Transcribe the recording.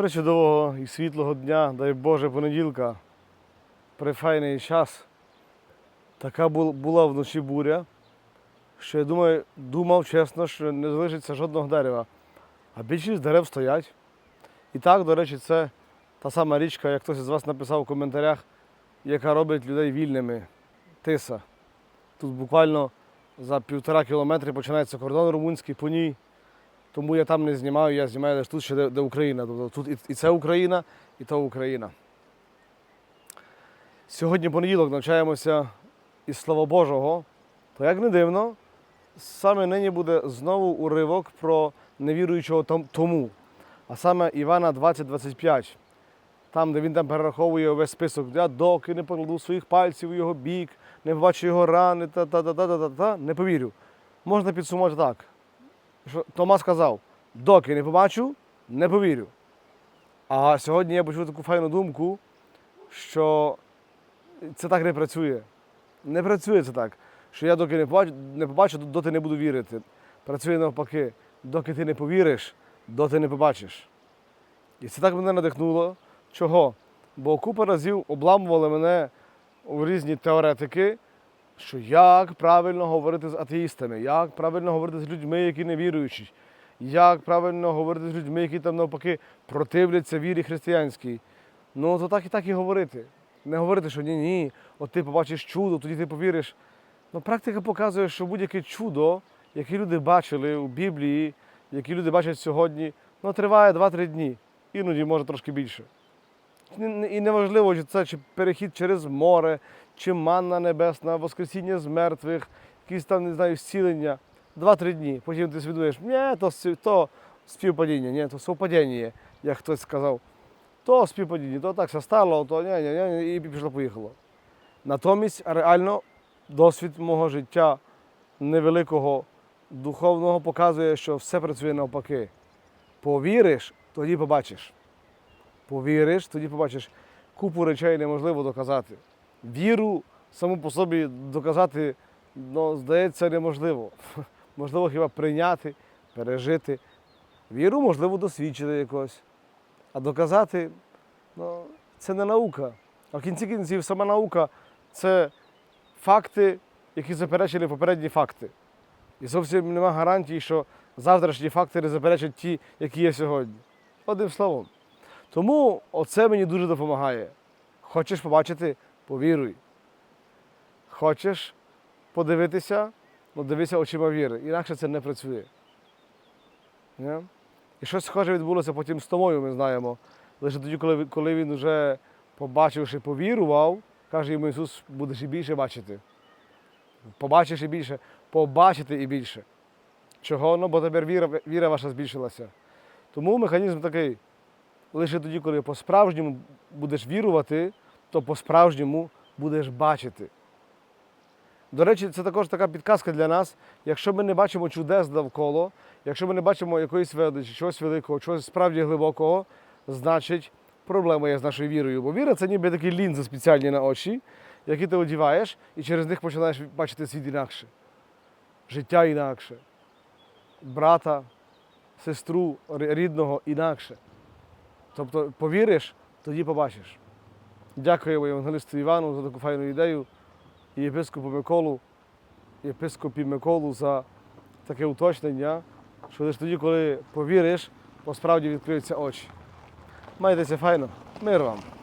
Пречудового і світлого дня, дай Боже, понеділка, прифайний час. Така була вночі буря, що я думаю, думав чесно, що не залишиться жодного дерева. А більшість дерев стоять. І так, до речі, це та сама річка, як хтось із вас написав у коментарях, яка робить людей вільними. Тиса. Тут буквально за півтора кілометри починається кордон румунський по ній. Тому я там не знімаю, я знімаю лише тут, ще де, де Україна. Тобто тут і, це Україна, і то Україна. Сьогодні понеділок навчаємося із Слова Божого. То як не дивно, саме нині буде знову уривок про невіруючого том- тому. А саме Івана 20-25. Там, де він там перераховує весь список, я доки не покладу своїх пальців у його бік, не побачу його рани, та та та та та та не повірю. Можна підсумувати так. Що Тома сказав, доки не побачу, не повірю. А сьогодні я почув таку файну думку, що це так не працює. Не працює це так. Що я доки не побачу, не побачу, доти не буду вірити. Працює навпаки, доки ти не повіриш, доти не побачиш. І це так мене надихнуло. Чого? Бо купа разів обламували мене у різні теоретики, що як правильно говорити з атеїстами, як правильно говорити з людьми, які не віруючі, як правильно говорити з людьми, які там навпаки противляться вірі християнській. Ну, то так і так і говорити. Не говорити, що ні, ні, от ти побачиш чудо, тоді ти повіриш. Ну, практика показує, що будь-яке чудо, яке люди бачили у Біблії, які люди бачать сьогодні, ну, триває 2-3 дні, іноді може трошки більше. І неважливо, чи це чи перехід через море, чи манна небесна, воскресіння з мертвих, якісь там, не знаю, зцілення. Два-три дні. Потім ти свідуєш, ні, то, то співпадіння, ні, то совпадіння, як хтось сказав. То співпадіння, то так все стало, то ні, ні, ні, і пішло поїхало. Натомість реально досвід мого життя невеликого духовного показує, що все працює навпаки. Повіриш, тоді побачиш. Повіриш, тоді побачиш. Купу речей неможливо доказати. Віру саму по собі доказати, ну, здається, неможливо. Можливо, хіба прийняти, пережити. Віру можливо досвідчити якось. А доказати ну, це не наука. А в кінці кінців сама наука це факти, які заперечили попередні факти. І зовсім нема гарантії, що завтрашні факти не заперечать ті, які є сьогодні. Одним словом. Тому оце мені дуже допомагає. Хочеш побачити повіруй. Хочеш подивитися, ну дивися очима віри. Інакше це не працює. Не? І щось схоже відбулося потім з Томою, ми знаємо. Лише тоді, коли, коли він вже побачивши, повірував, каже йому Ісус, будеш і більше бачити. Побачиш і більше, побачити і більше. Чого? Ну, бо тепер віра, віра ваша збільшилася. Тому механізм такий. Лише тоді, коли по-справжньому будеш вірувати, то по-справжньому будеш бачити. До речі, це також така підказка для нас. Якщо ми не бачимо чудес навколо, якщо ми не бачимо якоїсь величі, чогось великого, чогось справді глибокого, значить проблема є з нашою вірою. Бо віра це ніби такі лінзи спеціальні на очі, які ти одіваєш, і через них починаєш бачити світ інакше. Життя інакше. Брата, сестру рідного інакше. Тобто повіриш, тоді побачиш. Дякуємо Євангелисту Івану за таку файну ідею і єпископу Миколу, єпископі Миколу за таке уточнення, що лише тоді, коли повіриш, насправді відкриються очі. Майтеся файно, мир вам!